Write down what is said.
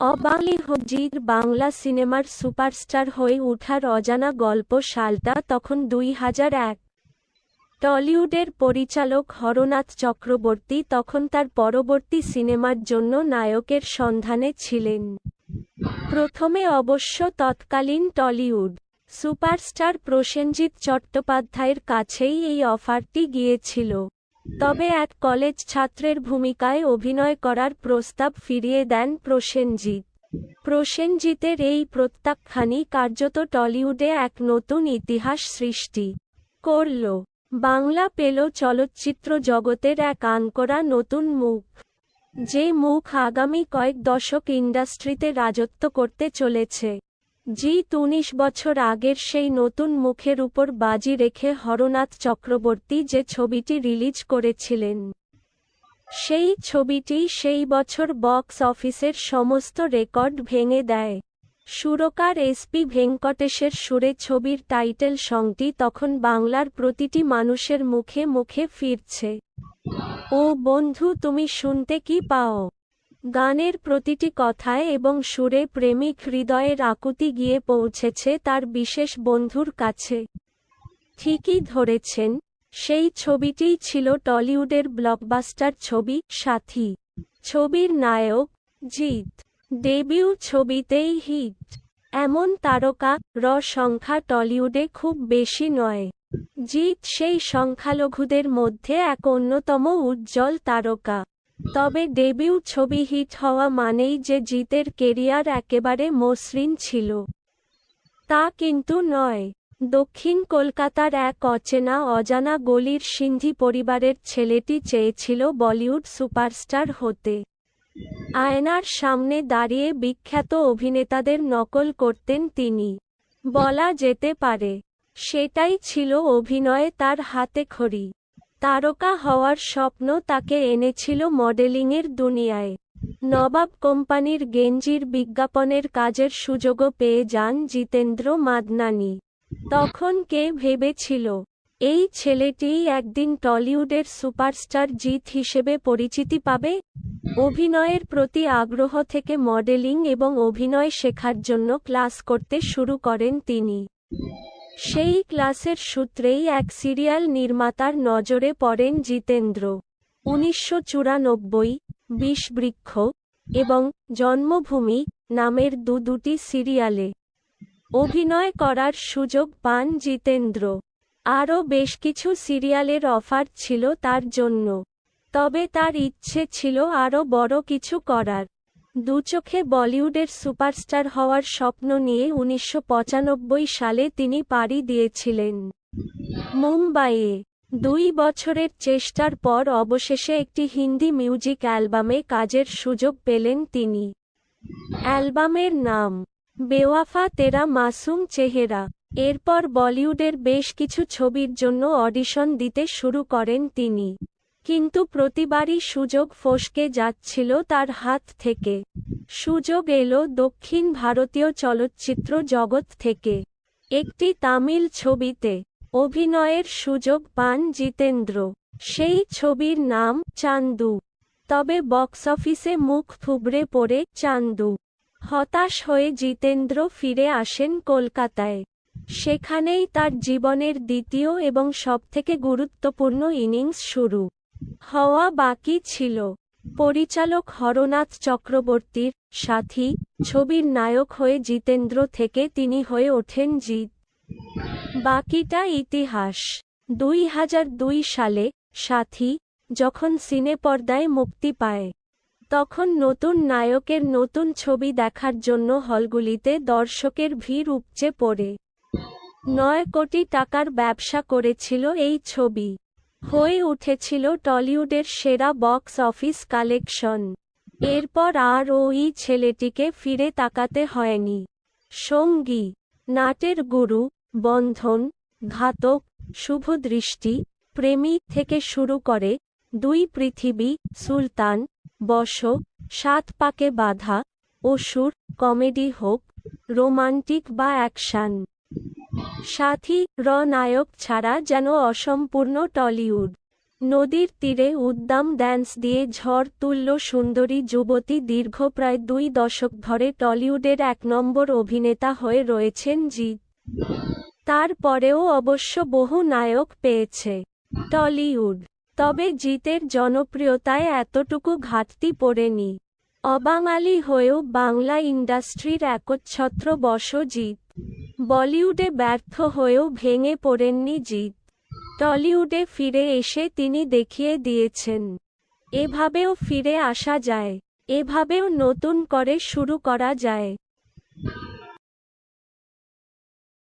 অবাঙালি হজির বাংলা সিনেমার সুপারস্টার হয়ে ওঠার অজানা গল্প সালটা তখন দুই হাজার এক। টলিউডের পরিচালক হরনাথ চক্রবর্তী তখন তার পরবর্তী সিনেমার জন্য নায়কের সন্ধানে ছিলেন। প্রথমে অবশ্য তৎকালীন টলিউড সুপারস্টার প্রসেনজিৎ চট্টোপাধ্যায়ের কাছেই এই অফারটি গিয়েছিল। তবে এক কলেজ ছাত্রের ভূমিকায় অভিনয় করার প্রস্তাব ফিরিয়ে দেন প্রসেনজিৎ। প্রসেনজিতের এই প্রত্যাখ্যানই কার্যত টলিউডে এক নতুন ইতিহাস সৃষ্টি করল। বাংলা পেল চলচ্চিত্র জগতের এক আনকরা নতুন মুখ। যে মুখ আগামী কয়েক দশক ইন্ডাস্ট্রিতে রাজত্ব করতে চলেছে। জি উনিশ বছর আগের সেই নতুন মুখের উপর বাজি রেখে হরনাথ চক্রবর্তী যে ছবিটি রিলিজ করেছিলেন, সেই ছবিটি সেই বছর বক্স অফিসের সমস্ত রেকর্ড ভেঙে দেয়। সুরকার এসপি ভেঙ্কটেশের সুরে ছবির টাইটেল সংটি তখন বাংলার প্রতিটি মানুষের মুখে মুখে ফিরছে। ও বন্ধু, তুমি শুনতে কি পাও? গানের প্রতিটি কথায় এবং সুরে প্রেমিক হৃদয়ের আকুতি গিয়ে পৌঁছেছে তার বিশেষ বন্ধুর কাছে। ঠিকই ধরেছেন, সেই ছবিটিই ছিল টলিউডের ব্লকবাস্টার ছবি সাথী। ছবির নায়ক, জিৎ। ডেবিউ ছবিতেই হিট। এমন তারকা, র সংখ্যা টলিউডে খুব বেশি নয়। জিৎ সেই সংখ্যালঘুদের মধ্যে এক অন্যতম উজ্জ্বল তারকা। তবে ডেবিউ ছবি হিট হওয়া মানেই যে জিতের কেরিয়ার একেবারে মসৃণ ছিল। তা কিন্তু নয়। দক্ষিণ কলকাতার এক অচেনা অজানা গলির সিন্ধি পরিবারের ছেলেটি চেয়েছিল বলিউড সুপারস্টার হতে। আয়নার সামনে দাঁড়িয়ে বিখ্যাত অভিনেতাদের নকল করতেন তিনি। বলা যেতে পারে, সেটাই ছিল অভিনয়ে তার হাতে খড়ি। তারকা হওয়ার স্বপ্ন তাকে এনেছিল মডেলিংয়ের দুনিয়ায়। নবাব কোম্পানির গেঞ্জির বিজ্ঞাপনের কাজের সুযোগও পেয়ে যান জিতেন্দ্র মাদনানি। তখন কে ভেবেছিল, এই ছেলেটিই একদিন টলিউডের সুপারস্টার জিত হিসেবে পরিচিতি পাবে? অভিনয়ের প্রতি আগ্রহ থেকে মডেলিং এবং অভিনয় শেখার জন্য ক্লাস করতে শুরু করেন তিনি। সেই ক্লাসের সূত্রেই এক সিরিয়াল নির্মাতার নজরে পড়েন জিতেন্দ্র। উনিশশো চুরানব্বই বিষবৃক্ষ এবং জন্মভূমি নামের দু দুটি সিরিয়ালে অভিনয় করার সুযোগ পান জিতেন্দ্র। আরও বেশ কিছু সিরিয়ালের অফার ছিল তার জন্য, তবে তার ইচ্ছে ছিল আরও বড় কিছু করার। দুচোখে বলিউডের সুপারস্টার হওয়ার স্বপ্ন নিয়ে উনিশশো পঁচানব্বই সালে তিনি পাড়ি দিয়েছিলেন। মুম্বাইয়ে দুই বছরের চেষ্টার পর অবশেষে একটি হিন্দি মিউজিক অ্যালবামে কাজের সুযোগ পেলেন তিনি। অ্যালবামের নাম, বেওয়াফা তেরা মাসুম চেহেরা। এরপর বলিউডের বেশ কিছু ছবির জন্য অডিশন দিতে শুরু করেন তিনি। কিন্তু প্রতিবারই সুযোগ ফসকে যাচ্ছিল তার হাত থেকে। সুযোগ এলো দক্ষিণ ভারতীয় চলচ্চিত্র জগৎ থেকে। একটি তামিল ছবিতে অভিনয়ের সুযোগ পান জিতেন্দ্র। সেই ছবির নাম চান্দু। তবে বক্স অফিসে মুখ থুবড়ে পড়ে চান্দু। হতাশ হয়ে জিতেন্দ্র ফিরে আসেন কলকাতায়। সেখানেই তার জীবনের দ্বিতীয় এবং সবথেকে গুরুত্বপূর্ণ ইনিংস শুরু। হওয়া বাকি ছিল। পরিচালক হরনাথ চক্রবর্তীর সাথী, ছবির নায়ক হয়ে জিতেন্দ্র থেকে তিনি হয়ে ওঠেন জিৎ। বাকিটা ইতিহাস। দুই হাজার দুই সালে সাথী যখন সিনেপর্দায় মুক্তি পায়, তখন নতুন নায়কের নতুন ছবি দেখার জন্য হলগুলিতে দর্শকের ভিড় উপচে পড়ে। নয় কোটি টাকার ব্যবসা করেছিল এই ছবি। হয়ে উঠেছিল টলিউডের সেরা বক্স অফিস কালেকশন। এরপর আর ওই ছেলেটিকে ফিরে তাকাতে হয়নি। সঙ্গী, নাটের গুরু, বন্ধন, ঘাতক, শুভদৃষ্টি প্রেমী থেকে শুরু করে দুই পৃথিবী, সুলতান বশ সাত পাকে বাধা, অসুর, কমেডি হোক, রোমান্টিক বা অ্যাকশান। সাথী, র নায়ক ছাড়া যেন অসম্পূর্ণ টলিউড। নদীর তীরে উদ্দাম ড্যান্স দিয়ে ঝড় তুলল সুন্দরী যুবতী দীর্ঘ প্রায় দুই দশক ধরে টলিউডের এক নম্বর অভিনেতা হয়ে রয়েছেন জিৎ। তারপরেও অবশ্য বহু নায়ক পেয়েছে টলিউড। তবে জিতের জনপ্রিয়তায় এতটুকু ঘাটতি পড়েনি। অবাঙালি হয়েও বাংলা ইন্ডাস্ট্রির একচ্ছত্র বশ জিৎ। বলিউডে ব্যর্থ হয়েও ভেঙে পড়েননি জিৎ। টলিউডে ফিরে এসে তিনি দেখিয়ে দিয়েছেন, এভাবেও ফিরে আসা যায়, এভাবেও নতুন করে শুরু করা যায়।